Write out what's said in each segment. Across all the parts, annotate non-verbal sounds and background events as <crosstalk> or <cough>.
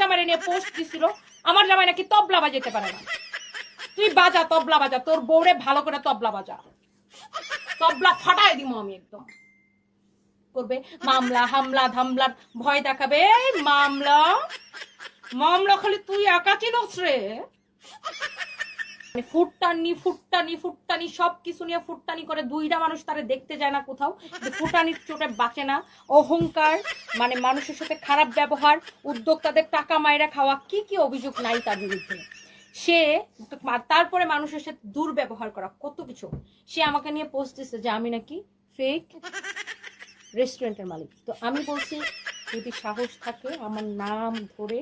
জামাই নিয়ে পোস্ট দিছিল, আমার জামাই নাকি তবলা বাজাইতে পারে না। তুই বাজা, তবলা বাজা, তোর বউরে ভালো করে তবলা বাজা। তবলা ফাটাই দিব আমি একদম। করবে, মামলা, হামলা ধামলার ভয় দেখাবে মামলা মামলা খালি তুই একা চিনস রে। মানে ফুটটানি ফুটটানি ফুটটানি সব কিছু নিয়ে ফুটটানি করে দুইটা মানুষ তারে দেখতে যায় না কোথাও। ফুটানির চোটে বাঁচে না। অহংকার মানে মানুষের সাথে খারাপ ব্যবহার, উদ্যোক্তাদের টাকা মায়েরা খাওয়া, কি কি অভিযোগ নাই তার বিরুদ্ধে। সে তারপরে মানুষের সাথে দুর্ব্যবহার করা, কত কিছু। সে আমাকে নিয়ে পোস্ট দিচ্ছে যে আমি নাকি ফেক রেস্টুরেন্টের মালিক। তো আমি বলছি, যদি সাহস থাকে আমার নাম ধরে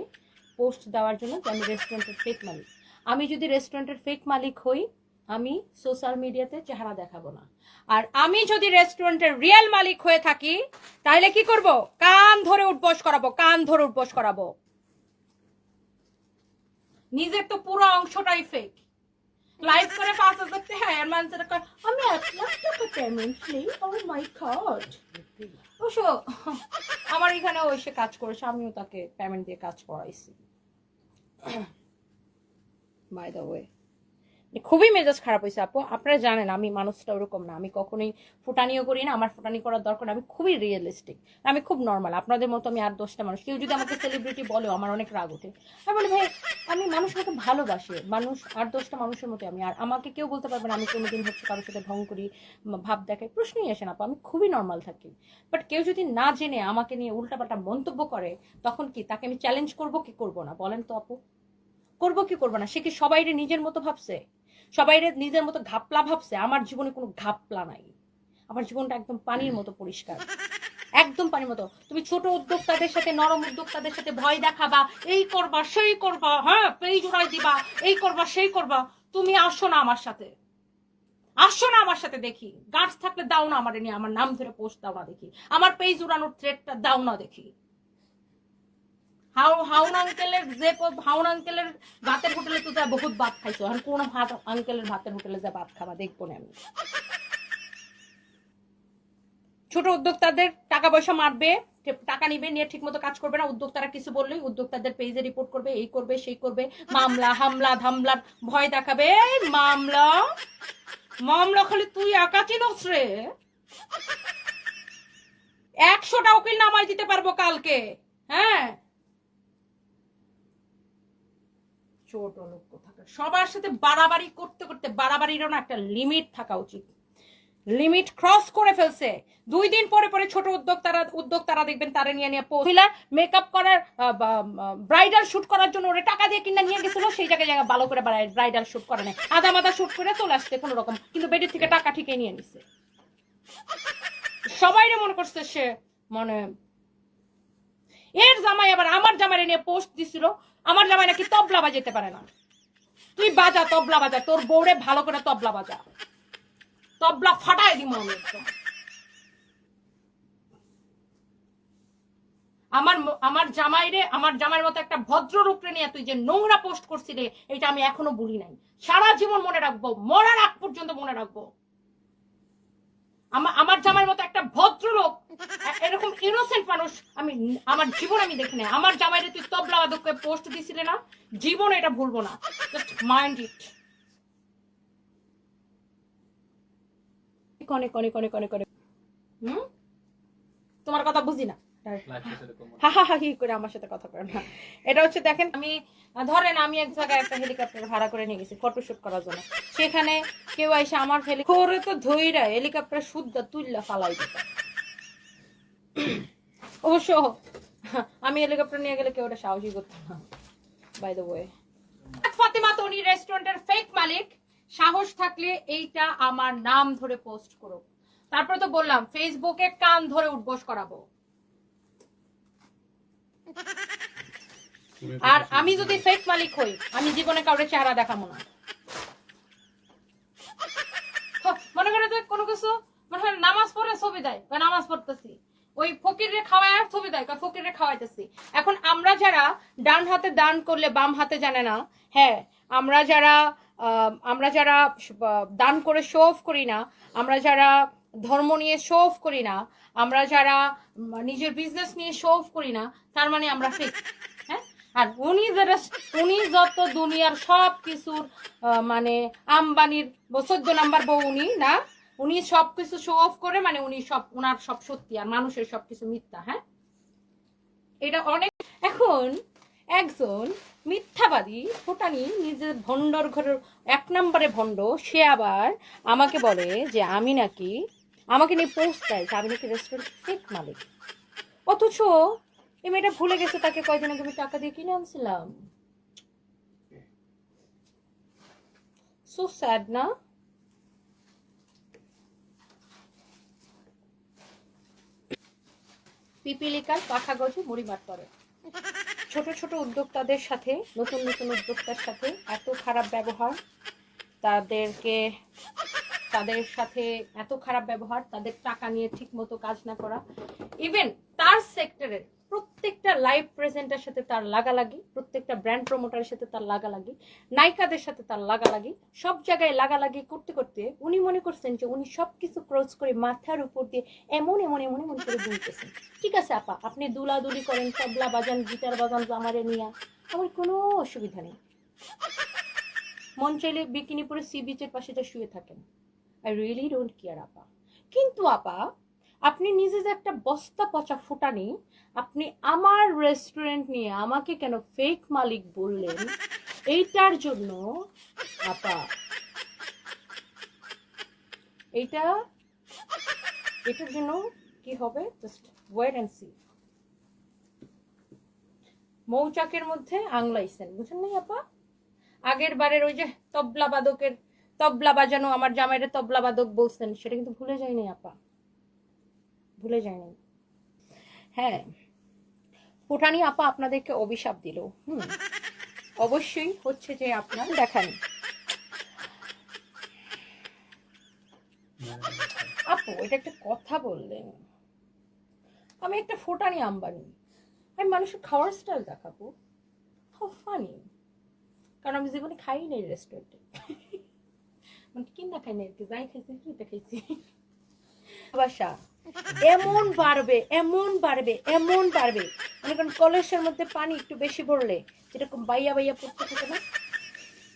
পোস্ট দেওয়ার জন্য যে আমি রেস্টুরেন্টের ফেক মালিক। আমি যদি রেস্টুরেন্টের ফেক মালিক হই আমি সোশ্যাল মিডিয়াতে চেহারা দেখাবো না। আর আমি যদি রেস্টুরেন্টের রিয়েল মালিক হয়ে থাকি তাহলে কি করব? কান ধরে উঠবস করাবো কান ধরে উঠবস করাবো। নিজের তো পুরো অংশটাই ফেক লাইভ করে পাঁচ হাজার টাকা কয়, আমি এক লাখ টাকা পেমেন্ট নেই ও মাই গড অবশ্য আমার এখানে ও কাজ করেছে আমিও তাকে পেমেন্ট দিয়ে কাজ করাইছি। বাই দ্য ওয়ে খুবই মেজাজ খারাপ হয়েছে, আপু। আপনারা জানেন, আমি মানুষটা ওরকম না। আমি কখনোই ফুটানিও করি না, আমার ফুটানি করার দরকার আমি খুবই রিয়েলিস্টিক আমি খুব নর্মাল আপনাদের মতো আমি আর দশটা মানুষ। কেউ যদি আমাকে সেলিব্রিটি বলেও আমার অনেক রাগ ওঠে। আমি বলি, ভাই, আমি মানুষ মানুষকে ভালোবাসি। মানুষ আর দশটা মানুষের মতো আমি। আর আমাকে কেউ বলতে পারবে না, আমি কোনোদিন হচ্ছে কারোর সাথে ঢং করি ভাব দেখাই। প্রশ্নই আসে না, আপু। আমি খুবই নর্মাল থাকি। বাট কেউ যদি না জেনে আমাকে নিয়ে উল্টাপাল্টা মন্তব্য করে, তখন কি তাকে আমি চ্যালেঞ্জ করব, কি করব না? বলেন তো, আপু। করব কি করব না? সে কি সবাইরে নিজের মতো ভাবছে? সবাইরে নিজের মতো ঘাপলা ভাবছে? আমার জীবনে কোনো ঘাপলা নাই। আমার জীবনটা একদম পানির মতো পরিষ্কার। একদম পানির মতো। তুমি ছোট উদ্যোক্তাদের সাথে, নরম উদ্যোক্তাদের সাথে ভয় দেখাবা, এই করবা, সেই করবা হ্যাঁ পেই জোড়াই দিবা, এই করবা, সেই করবা। তুমি আসো না আমার সাথে। আসো না আমার সাথে দেখি। গাছ থাকলে দাও না আমার নিয়ে, আমার নাম ধরে পোস্ট দাও না দেখি। আমার পেজ উড়ানোর থ্রেডটা দাও না দেখি। হাউ হাউন আঙ্কেলের যে হাউন আঙ্কেলের ভাতের হোটেলে তো যা বহুত ভাত খাইছো। আর কোন ভাত আঙ্কেলের ভাতের হোটেলে যা ভাত খাবা, দেখব না আমি। ছোট উদ্যোক্তাদের টাকা পয়সা মারবে টাকা নিবে, নিয়ে ঠিক মতো কাজ করবে না। উদ্যোক্তারা কিছু বললেই উদ্যোক্তাদের পেজে রিপোর্ট করবে, এই করবে, সেই করবে। মামলা, হামলা ধামলার ভয় দেখাবে। মামলা মামলা খালি তুই একা চিনস রে। একশোটা উকিল নামাই দিতে পারব কালকে হ্যাঁ? ছোট লোক কোথাকার সবার সাথে বাড়াবাড়ি করতে করতে বাড়াবাড়িরও না একটা লিমিট থাকা উচিত। লিমিট ক্রস করে ফেলছে। দুই দিন পরে পরে ছোট উদ্যোক্তারা উদ্যোক্তারা দেখবেন তারা নিয়ে নিয়ে মহিলা মেকআপ করার ব্রাইডাল শুট করার জন্য ওরে টাকা দিয়ে কিনা নিয়ে গেছিল, সেই জায়গায় জায়গায় ভালো করে ব্রাইডাল শুট করে নেয়। আদা মাদা শুট করে চলে আসছে কোনো রকম, কিন্তু বেডের থেকে টাকা ঠিকই নিয়ে নিচ্ছে সবাই মনে করছে সে মানে এর জামাই আবার আমার জামাই নিয়ে পোস্ট দিছিল। আমার জামাই নাকি তবলা বাজাতে পারে না। তুই বাজা, তবলা বাজা। তোর বউরে ভালো করে তবলা বাজা। তবলা ফাটাই দিব আমি আমার আমার জামাইরে, আমার জামাইয়ের মতো একটা ভদ্র রূপরে নিয়ে তুই যে নোংরা পোস্ট করছিলে, এটা আমি এখনও ভুলি নাই। সারা জীবন মনে রাখব, মরার আগ পর্যন্ত মনে রাখব। আমার আমার জামাইয়ের মতো একটা ভদ্রলোক এরকম ইনোসেন্ট মানুষ আমি আমার জীবন আমি দেখি নাই। আমার জামাইরে তুই তবলা বাদককে পোস্ট দিছিলে না? জীবন এটা ভুলবো না। জাস্ট মাইন্ড ইট কনে কনে কনে কনে কনে হুম? তোমার কথা বুঝি না। হা হা হা করে আমার সাথে কথা না? এটা হচ্ছে দেখেন আমি ধরেন আমি এক জায়গায় একটা হেলিকপ্টার ভাড়া করে নিয়ে গেছি ফটোশুট করার জন্য। সেখানে কেউ এসে আমার হেলি করে তো ধইরা হেলিকপ্টার শুদ্ধ তুললা ফালাই দিত। অবশ্য আমি হেলিকপ্টার নিয়ে গেলে কেউ ওটা সাহসই করতো না by the way Fatema Toni রেস্টুরেন্টের ফেক মালিক। সাহস থাকলে এইটা আমার নাম ধরে পোস্ট করো তারপরে তো বললাম ফেসবুকে কান ধরে উঠবোস করাবো। আর আমি যদি ফেক মালিক হই আমি জীবনে কাউরে চেহারা দেখাবো না। হ, মনে করে যে কোনো কিছু? মনে হয় নামাজ পড়ে ছবি দেয় বা নামাজ পড়তেছি। ওই ফকিরে খাওয়ায় ছবি দেয় ফকিরে খাওয়াইতেছি। এখন আমরা যারা ডান হাতে দান করলে বাম হাতে জানে না হ্যাঁ আমরা যারা আমরা যারা দান করে শো অফ করি না আমরা যারা ধর্ম নিয়ে শো অফ করি না, আমরা যারা নিজের বিজনেস নিয়ে শো অফ করি না, তার মানে আমরা ফেক হ্যাঁ? আর উনি যারা, উনি যত দুনিয়ার সব কিছুর মানে আম্বানির, চোদ্দ নাম্বার বউ উনি না, উনি সব কিছু শো অফ করে মানে উনি সব, উনার সব সত্যি আর মানুষের সব কিছু মিথ্যা হ্যাঁ? এটা অনেক, এখন একজন মিথ্যাবাদী, ফোটানি নিজের ভণ্ডর ঘরের, এক নম্বরে ভণ্ড, সে আবার আমাকে বলে যে আমি নাকি আমাকে নিয়ে পোস্ট দেয় যে, আমি নাকি রেস্টুরেন্ট ফেক মালিক। অথচ এই মেয়েটা ভুলে গেছে তাকে কয়দিন আগে আমি টাকা দিয়ে কিনে আনছিলাম। সো স্যাড না? পিপিলিকার পাখা গজে মরিমার করে ছোট ছোট উদ্যোক্তাদের সাথে, নতুন নতুন উদ্যোক্তার সাথে এত খারাপ ব্যবহার, তাদেরকে তাদের সাথে এত খারাপ ব্যবহার, তাদের টাকা নিয়ে ঠিক মতো কাজ না করা। ইভেন তার সেক্টরের প্রত্যেকটা লাইভ প্রেজেন্টের সাথে তার লাগালাগি, প্রত্যেকটা ব্র্যান্ড প্রমোটারের সাথে তার লাগালাগি, নায়িকাদের সাথে তার লাগালাগি, সব জায়গায় লাগালাগি করতে করতে উনি মনে করছেন যে উনি সব কিছু ক্রস করে মাথার উপর দিয়ে এমন এমন এমন এমন করে দুলতেছেন ঠিক আছে, আপা, আপনি দুলাদুলি করেন, তবলা বাজান, গিটার বাজান আমারে নিয়া, আমার কোনো অসুবিধা নেই। মন চাইলে বিকিনি পরে সি বিচের পাশে শুয়ে থাকেন। আই রিয়েলি ডোন্ট কেয়ার আপা। কিন্তু আপা, আপনি নিজে যে একটা বস্তা পচা ফুটানি, আপনি আমার রেস্টুরেন্ট নিয়ে আমাকে কেন ফেক মালিক বললেন, এইটার জন্য আপা, এইটা, এটার জন্য কি হবে? জাস্ট ওয়েট অ্যান্ড সি মৌচাকের মধ্যে আংলাইছেন, বুঝেন নাই আপা? আগের বারের ওই যে তবলা বাদকের তবলা বাজানো, আমার জামাইয়ের তবলা বাদক বলছেন, সেটা কিন্তু ভুলে যায়নি আপা। ভুলে যায়নি। হ্যাঁ ফুটানি আপা আপনাদেরকে অভিশাপ দিল। হুম, অবশ্যই হচ্ছে যে আপনার দেখান। আপু, এটা একটা কথা বললেন। আমি একটা ফোটানি আম্বানি আমি মানুষের খাওয়ার স্টাইল দেখাবো। How funny. কারণ আমি জীবনে খাই রেস্টুরেন্টে মানে কিনা খাই নাই আর কি যাই খাইছি কিনতে খাইছি? বাসা এমন বাড়বে এমন বাড়বে এমন বাড়বে। মনে করেন কলসের মধ্যে পানি একটু বেশি ভরলে যেরকম বাইয়া বাইয়া পড়তে থাকে না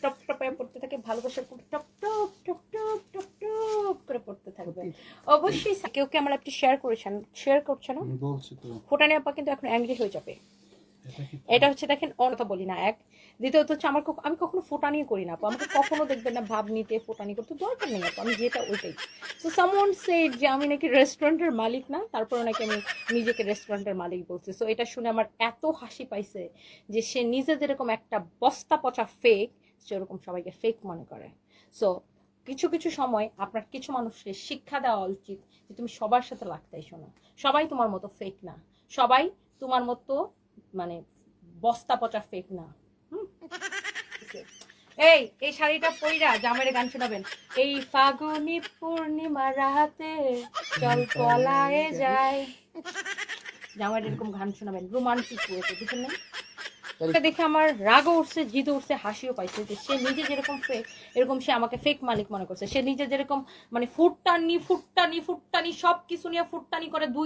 টপ টপায় পড়তে থাকে ভালোবাসার পড়তে top top top top top top করে পড়তে থাকবে। অবশ্যই কেউ কে আমার একটু শেয়ার করেছেন? শেয়ার করছে না বলছি তো। ফোটানি আপা কিন্তু এখন অ্যাংরি হয়ে যাবে। এটা হচ্ছে দেখেন অন্য বলি না এক। দ্বিতীয়ত হচ্ছে আমার আমি কখনো ফোটানি করি না আপু। আমাকে কখনো দেখবেন না ভাব নিতে, ফোটানি করতে, দরকার নেই আপু। আমি যেটা ওইটাই। তো সামন সেড যে আমি নাকি রেস্টুরেন্টের মালিক না তারপরে নাকি আমি নিজেকে রেস্টুরেন্টের মালিক বলছি। সো এটা শুনে আমার এত হাসি পাইছে যে সে নিজে যেরকম একটা বস্তা পচা ফেক সেরকম সবাইকে ফেক মনে করে। সো কিছু কিছু সময় আপনার কিছু মানুষকে শিক্ষা দেওয়া উচিত যে তুমি সবার সাথে লাগতাই শোনো সবাই তোমার মতো ফেক না। সবাই তোমার মতো মানে বস্তা পচা ফেক না। <laughs> এই এই শাড়িটা পইরা জামের গান শোনাবেন। এই ফাগুনি পূর্ণিমা রাতে চল পলায়ে যায়। জামাইয়ের এরকম গান শোনাবেন রোমান্টিক করেছে বুঝলেন না? এটা দেখে আমার রাগও উঠছে জিদও উঠছে হাসিও পাইছে যে সে নিজে যেরকম ফেক এরকম সে আমাকে ফেক মালিক মনে করছে। সে নিজে যেরকম মানে ফুটটানি ফুটটানি ফুটটানি সব কিছু নিয়ে ফুটটানি করে দুই